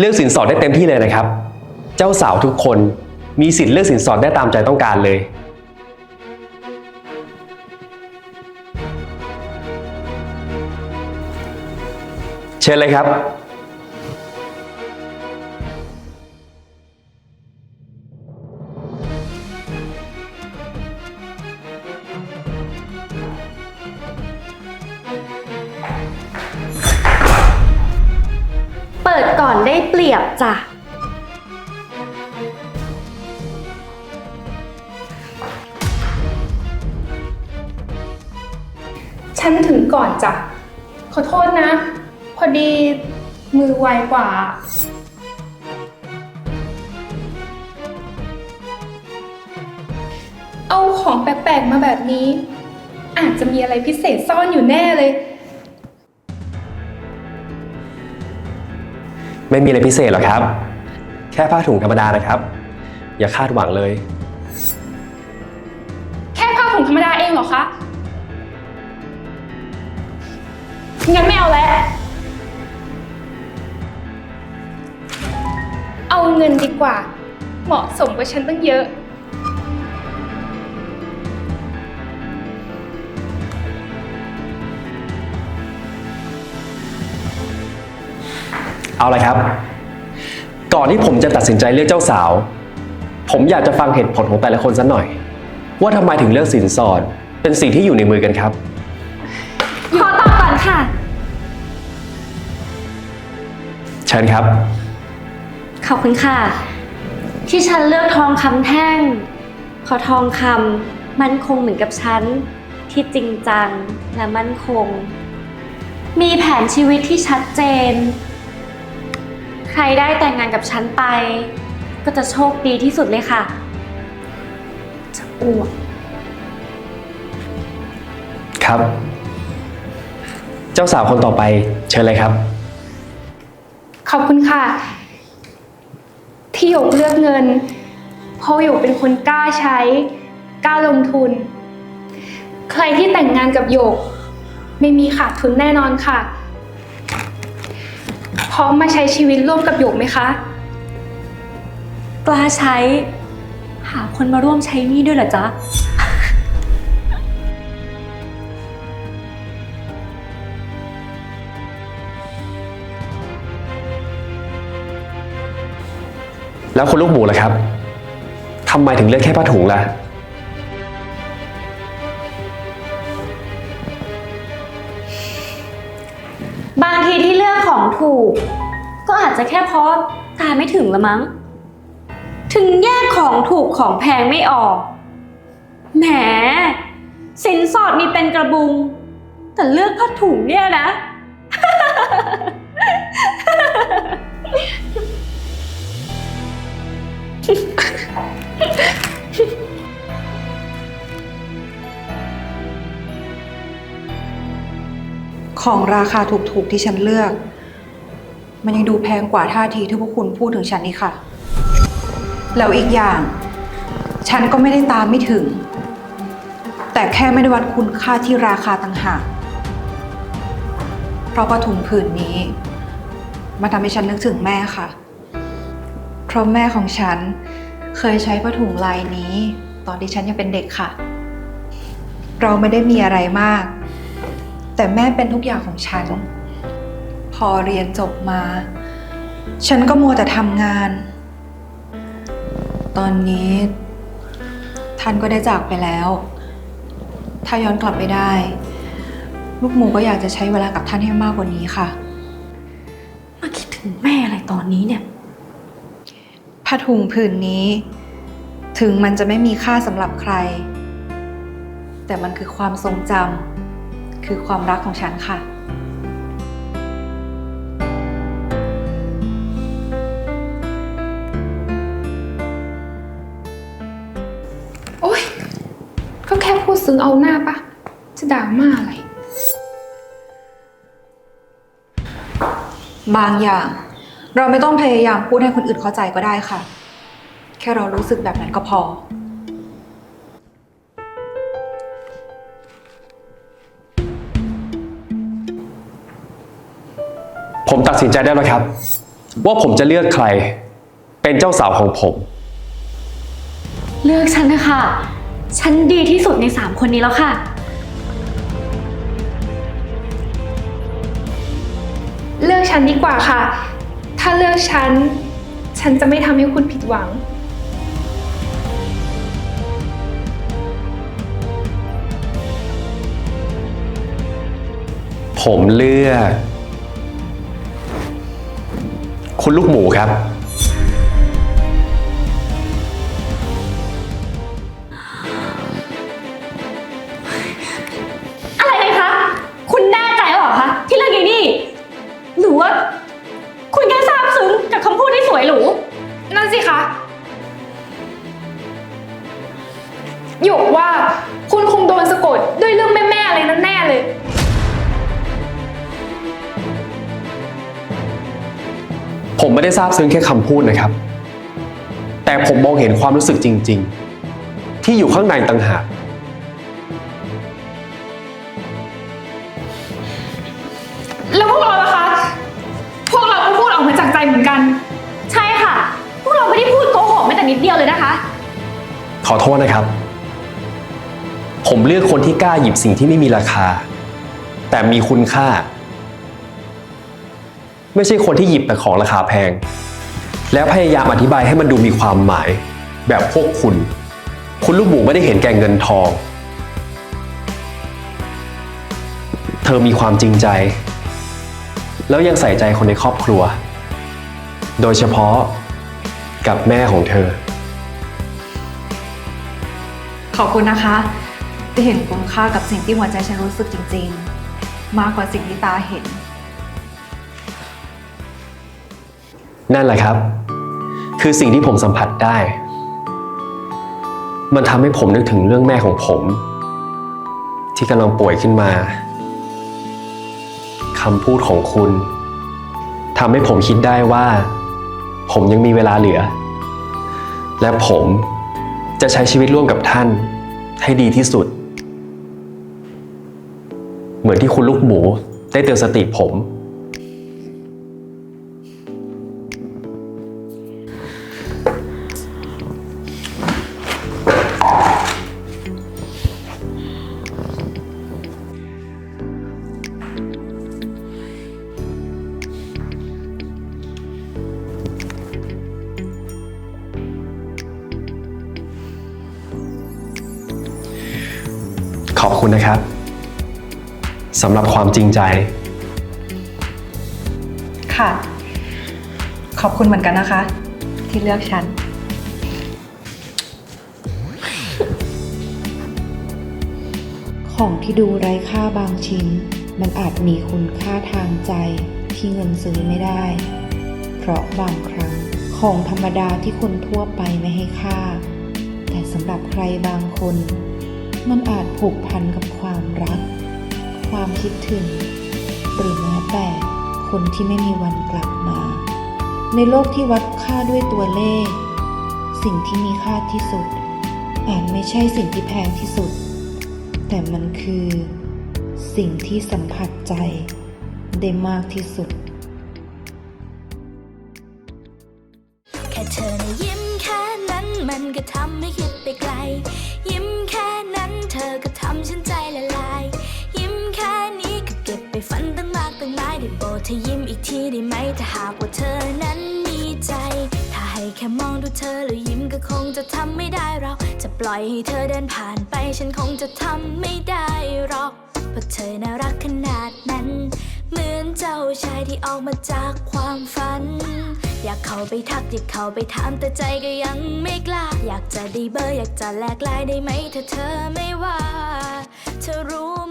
เลือกสินสอดได้เต็มที่เลยนะครับ เจ้าสาวทุกคนมีสิทธิ์เลือกสินสอดได้ตามใจต้องการเลย เชิญเลยครับ ได้เปรียบจ้ะ ฉันถึงก่อนจ้ะ ขอโทษนะ พอดีมือไวกว่า เอาของแปลกๆมาแบบนี้ อาจจะมีอะไรพิเศษซ่อนอยู่แน่เลย ไม่มีอะไรพิเศษหรอกครับ แค่ผ้าถุงธรรมดานะครับ อย่าคาดหวังเลย แค่ผ้าถุงธรรมดาเองเหรอคะ งั้นไม่เอาแล้ว เอาเงินดีกว่า เหมาะสมกว่าฉันตั้งเยอะ เอาเลยครับ ก่อนที่ผมจะตัดสินใจเลือกเจ้าสาว ผมอยากจะฟังเหตุผลของแต่ละคนสักหน่อย ว่าทำไมถึงเลือกสินสอดเป็นสิ่งที่อยู่ในมือกันครับ ขอตอบก่อนค่ะ เชิญครับ ขอบคุณค่ะ ที่ฉันเลือกทองคำแท่งเพราะทองคำมั่นคงเหมือนกับฉัน ที่จริงจังและมั่นคง มีแผนชีวิตที่ชัดเจน ใครได้แต่งงานกับฉันไป ก็จะโชคดีที่สุดเลยค่ะ จะอ้วกครับ เจ้าสาวคนต่อไปเชิญเลยครับ ขอบคุณค่ะ ที่หยกเลือกเงิน เพราะหยกเป็นคนกล้าใช้ กล้าลงทุน ใครที่แต่งงานกับหยก ไม่มีขาดทุนแน่นอนค่ะพ ร้อมมาใช้ชีวิตร่วมกับหยกไหมคะ กล้าใช้ หาคนมาร่วมใช้หนี้ด้วยเหรอจ๊ะ แล้วคุณลูกหมูล่ะครับทำไมถึงเลือกแค่ผ้าถุงล่ะ ถูก ก็อาจจะแค่เพราะตาไม่ถึงละมั้ง ถึงแยกของถูกของแพงไม่ออก แหม สินสอดมีเป็นกระบุง แต่เลือกผ้าถุงเนี่ยนะ ของราคาถูกๆที่ฉันเลือก มันยังดูแพงกว่าท่าทีที่พวกคุณพูดถึงฉันนี่ค่ะ แล้วอีกอย่าง ฉันก็ไม่ได้ตามไม่ถึง แต่แค่ไม่ได้วัดคุณค่าที่ราคาต่างหากเพราะผ้าถุงผืนนี้มาทำให้ฉันนึกถึงแม่ค่ะ เพราะแม่ของฉันเคยใช้ผ้าถุงลายนี้ ตอนที่ฉันยังเป็นเด็กค่ะ เราไม่ได้มีอะไรมาก แต่แม่เป็นทุกอย่างของฉัน อเรียนจบมา ฉันก็มัวแต่ทำงาน ตอนนี้ ท่านก็ได้จากไปแล้ว ถ้าย้อนกลับไปได้ ลูกหมูก็อยากจะใช้เวลากับท่านให้มากกว่านี้ค่ะ มาคิดถึงแม่อะไรตอนนี้เนี่ย ผ้าถุงผืนนี้ ถึงมันจะไม่มีค่าสำหรับใคร แต่มันคือความทรงจำคือความรักของฉันค่ะ ก็แค่พูดซึ้งเอาหน้าปะ จะด่ามาอะไร บางอย่าง เราไม่ต้องพยายามพูดให้คนอื่นเข้าใจก็ได้ค่ะ แค่เรารู้สึกแบบนั้นก็พอ ผมตัดสินใจได้แล้วครับ ว่าผมจะเลือกใครเป็นเจ้าสาวของผม เลือกฉันนะคะ ฉันดีที่สุดในสามคนนี้แล้วค่ะ เลือกฉันดีกว่าค่ะ ถ้าเลือกฉัน ฉันจะไม่ทำให้คุณผิดหวัง ผมเลือก คุณลูกหมูครับ หยกว่าคุณคงโดนสะกดด้วยเรื่องแม่ๆอะไรนั่นแน่เลย ผมไม่ได้ทราบซึ้งแค่คำพูดนะครับ แต่ผมมองเห็นความรู้สึกจริง ๆ ที่อยู่ข้างในต่างหากแล้วพวกเราล่ะคะ พวกเราก็พูดออกมาจากใจเหมือนกัน ใช่ค่ะ พวกเราไม่ได้พูดโกหกแม้แต่นิดเดียวเลยนะคะ ขอโทษนะครับ ผมเลือกคนที่กล้าหยิบสิ่งที่ไม่มีราคา แต่มีคุณค่า ไม่ใช่คนที่หยิบแต่ของราคาแพง แล้วพยายามอธิบายให้มันดูมีความหมาย แบบพวกคุณ คุณลูกหมูไม่ได้เห็นแก่เงินทอง เธอมีความจริงใจ แล้วยังใส่ใจคนในครอบครัว โดยเฉพาะกับแม่ของเธอ ขอบคุณนะคะ ที่เห็นคุณค่ากับสิ่งที่หัวใจฉันรู้สึกจริง ๆ มากกว่าสิ่งที่ตาเห็น นั่นแหละครับ คือสิ่งที่ผมสัมผัสได้ มันทำให้ผมนึกถึงเรื่องแม่ของผม ที่กำลังป่วยขึ้นมาคำพูดของคุณทำให้ผมคิดได้ว่า ผมยังมีเวลาเหลือ และผมจะใช้ชีวิตร่วมกับท่านให้ดีที่สุด มือนที่คุณลูกหมูได้เตือนสติผม ขอบคุณนะครับ สำหรับความจริงใจ ค่ะ ขอบคุณเหมือนกันนะคะ ที่เลือกฉัน ของที่ดูไร้ค่าบางชิ้น มันอาจมีคุณค่าทางใจที่เงินซื้อไม่ได้ เพราะบางครั้งของธรรมดาที่คนทั่วไปไม่ให้ค่า แต่สำหรับใครบางคน มันอาจผูกพันกับความรัก ความคิดถึง หรือแม้แต่คนที่ไม่มีวันกลับมา ในโลกที่วัดค่าด้วยตัวเลข สิ่งที่มีค่าที่สุด อาจไม่ใช่สิ่งที่แพงที่สุด แต่มันคือ สิ่งที่สัมผัสใจ ได้มากที่สุด แค่เธอนะยิ้มแค่นั้นมันก็ทำให้คิดไปไกล ด้โปรดเธอยิ้มอีกทีได้ไหมถ้าหากว่าเธอนั้นมีใจ ถ้าให้แค่มองดูเธอแล้วยิ้มก็คงจะทำไม่ได้เราจะปล่อยให้เธอเดินผ่านไปฉันคงจะทำไม่ได้หรอกเพราะเธอน่ารักขนาดนั้น เหมือนเจ้าชายที่ออกมาจากความฝัน อยากเข้าไปทักอยากเข้าไปถามแต่ใจก็ยังไม่กล้า อยากจะได้เบอร์อยากจะแลกไลน์ได้ไหมถ้าเธอไม่ว่า เธอรู้